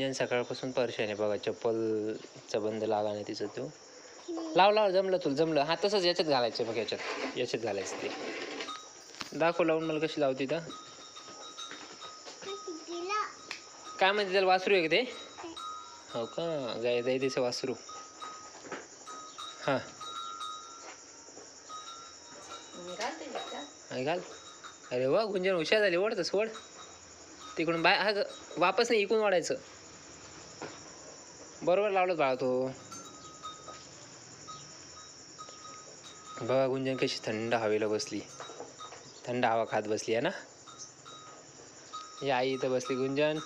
जन सकाळपासून परेशान बघा चप्पलचा बंद लागा नाही तिचं तो. लाव लाव जमलं तुला जमलं. हा तसंच याच्यात घालायचं बघ याच्यात. याच्यात घालायचं ते. दाखव लावून मला कशी लावते तर काय म्हणते त्याला वासरू आहे का ते? हो का? गाय गाय त्याचं वासरू. हां. घाल. अरे वा गुंजन हुशार झाली. ओढ तसं ओढ. तिकडून बाय हा वापस नाही इकडून वाढायचं बरोबर लावलं बाळा तो. बघा गुंजन कशी थंड हवेला बसली. थंड हवा खात बसली आहे ना? ही आई इथं बसली गुंजन.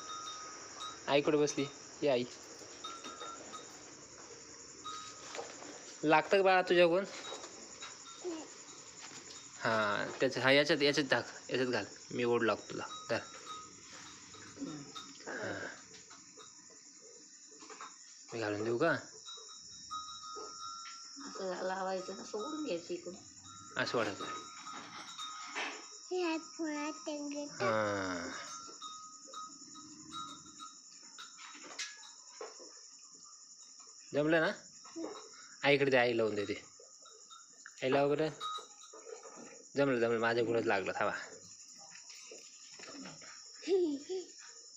आई कुठं बसली? ही आई. लागतं का बाळा कोण हां त्याचं हा याच्यात याच्यात टाक. याच्यात घाल. मी ओढ लागतो तुला. धर हां मी घालून देऊ का? असं लावायचं ना सोडून घ्यायचं इकडून. असं हां जमलं ना? आईकडे ते आई लावून देते. आई लाव बरं. जमलं जमलं. माझ्याकडंच लागलं थांबा.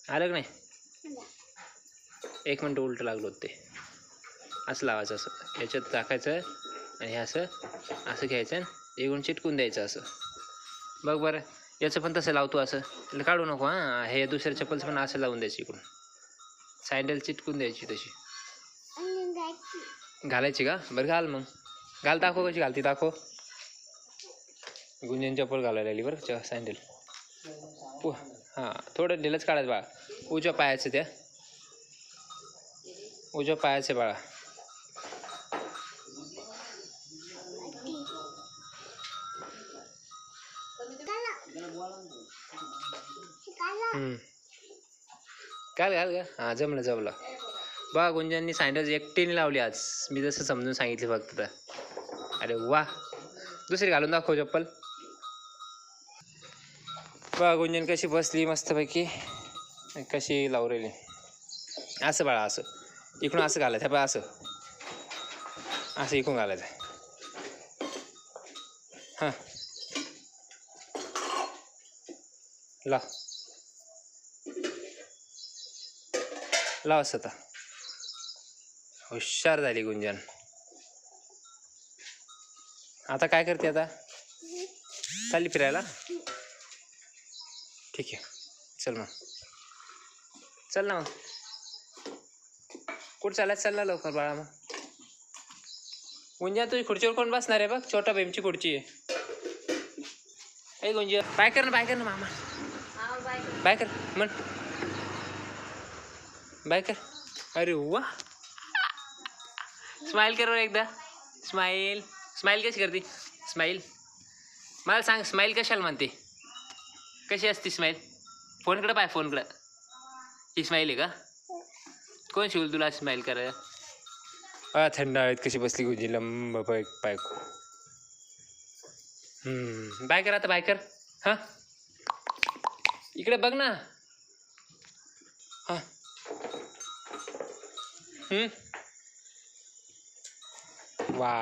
आलं का नाही? एक मिनटं उलटं लागलो ते. असं लावायचं असं. याच्यात टाकायचं आणि हे असं असं घ्यायचं आणि इकडून चिटकून द्यायचं असं. बघ बरं याचं पण तसं लावतो असं. त्याला काढू नको हां. हे दुसऱ्या चप्पलचं पण असं लावून द्यायची इकडून. सँडल चिटकून द्यायची तशी. घालायची का? बरं घाल मग. घाल दाखव कशी घालती दाखव. गुंजन चप्पल घालायला लागली बरं च सँडल पु हां. थोडं ढिलच काढायचं बा उजव्या पायाचं त्या. उजव्या पायाचं बाळा. काय घाल घाल हां जमलं जमलं. बा गुंजननी सँडल्स एकटीने लावली आज. मी जसं समजून सांगितले फक्त तर. अरे वा. दुसरी घालून दाखव चप्पल. बा गुंजन कशी बसली मस्तपैकी. कशी लावलेली असं बाळा असं. इकडून असं घालायचं आहे पण असं. असं इकडून घालायचं. आहे हां. लाव. लाव असं आता. हुशार झाली गुंजन. आता काय करते आता? चालली फिरायला? ठीक आहे. चल मग. चल ना मग. कुठं चालायचं चालला लवकर बाळा मग गुंजा तुझी खुर्चीवर कोण बसणार आहे बघ? छोटा भीमची खुर्ची आहे. ए गुंजा बाय कर ना बाय कर ना मामा. बाय बाय कर म्हण. बाय कर. अरे वा. स्माईल कर बरं एकदा. स्माईल. स्माईल कशी करते? स्माईल. मला सांग स्माईल कशाला म्हणते? कशी असते स्माईल? फोनकडं पाय फोनकडं. ही स्माईल आहे का? कोण शिकवलं तुला स्माईल करायला? हा थंड हवेत कशी बसली गुंजी लंब पाय पाय हम्म, बाय कर आता बाय कर. हां? इकडे बघ ना. हां. हम्म. वा.